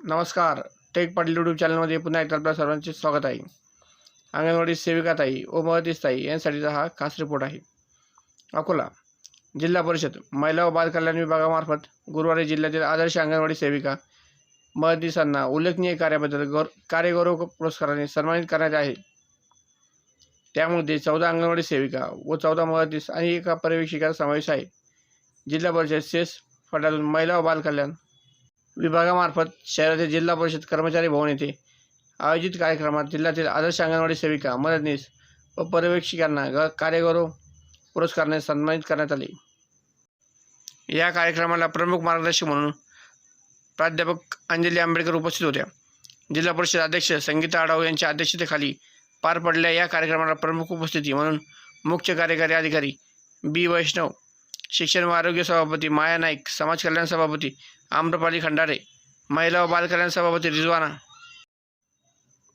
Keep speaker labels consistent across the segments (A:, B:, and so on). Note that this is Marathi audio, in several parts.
A: नमस्कार. टेक पाटील यूट्यूब चॅनलमध्ये पुन्हा एकदा आपल्या सर्वांचे स्वागत आहे. अंगणवाडी सेविकाताई व यांसाठीचा हा खास रिपोर्ट आहे. अकोला जिल्हा परिषद महिला व बालकल्याण विभागामार्फत गुरुवारी जिल्ह्यातील आदर्श अंगणवाडी सेविका मदतीसांना उल्लेखनीय कार्याबद्दल गौर कार्यगौरव पुरस्काराने सन्मानित करण्यात आहे. त्यामध्ये चौदा अंगणवाडी सेविका व चौदा मदतीस आणि एका पर्यवेक्षिकाचा समावेश आहे. जिल्हा परिषद सेस फटातून महिला व बालकल्याण विभागामार्फत शहरातील जिल्हा परिषद कर्मचारी भवन येथे आयोजित कार्यक्रमात जिल्ह्यातील आदर्श अंगणवाडी सेविका मदतनीस व पर्यवेक्षिकांना ग कार्यगौरव पुरस्काराने सन्मानित करण्यात आले. या कार्यक्रमाला प्रमुख मार्गदर्शक म्हणून प्राध्यापक अंजली आंबेडकर उपस्थित होत्या. जिल्हा परिषद अध्यक्ष संगीता आढाव यांच्या अध्यक्षतेखाली पार पडल्या या कार्यक्रमाला प्रमुख उपस्थिती म्हणून मुख्य कार्यकारी अधिकारी बी वैष्णव शिक्षण व आरोग्य सभापती माया नाईक समाज कल्याण सभापती आम्रपाली खंडारे महिला व बालकल्याण सभापती रिजवाना.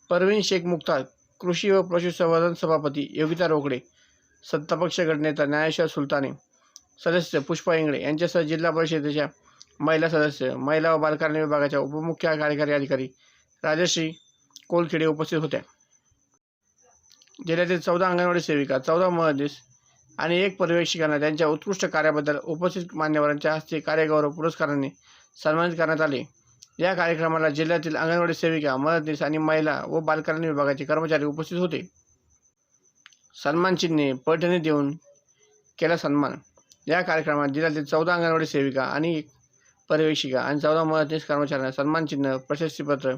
A: परवीन शेख मुख्तार कृषी व पशुसंवर्धन सभापती योगिता रोकडे सत्तापक्ष गटनेता न्यायेश्वर सुलताने सदस्य पुष्पा इंगळे यांच्यासह जिल्हा परिषदेच्या महिला सदस्य महिला व बालकल्याण विभागाच्या उपमुख्य कार्यकारी अधिकारी राजश्री कोलखेडे उपस्थित होत्या. जिल्ह्यातील चौदा अंगणवाडी सेविका चौदा मदतीस आणि एक पर्यवेक्षिकांना त्यांच्या उत्कृष्ट कार्याबद्दल उपस्थित मान्यवरांच्या हस्ते कार्यगौरव पुरस्काराने सन्मानित करण्यात आले. या कार्यक्रमाला जिल्ह्यातील अंगणवाडी सेविका मदतनीस आणि महिला व बालकल्याण विभागाचे कर्मचारी उपस्थित होते. सन्मान चिन्हे पैठणी देऊन केला सन्मान. या कार्यक्रमात जिल्ह्यातील चौदा अंगणवाडी सेविका आणि एक पर्यवेक्षिका आणि चौदा मदतनीस कर्मचाऱ्यांना सन्मान चिन्ह प्रशस्तीपत्र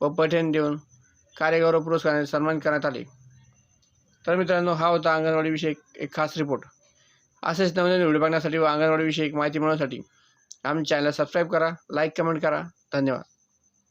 A: व पैठणी देऊन कार्यगौरव पुरस्काराने सन्मानित करण्यात आले. तर मित्रांनो हा होता अंगणवाडीविषयी एक खास रिपोर्ट असेच नवीन व्हिडिओ बघण्यासाठी व अंगणवाडीविषयी माहिती मिळवण्यासाठी आमच्या चॅनलला सबस्क्राईब करा लाईक कमेंट करा. धन्यवाद.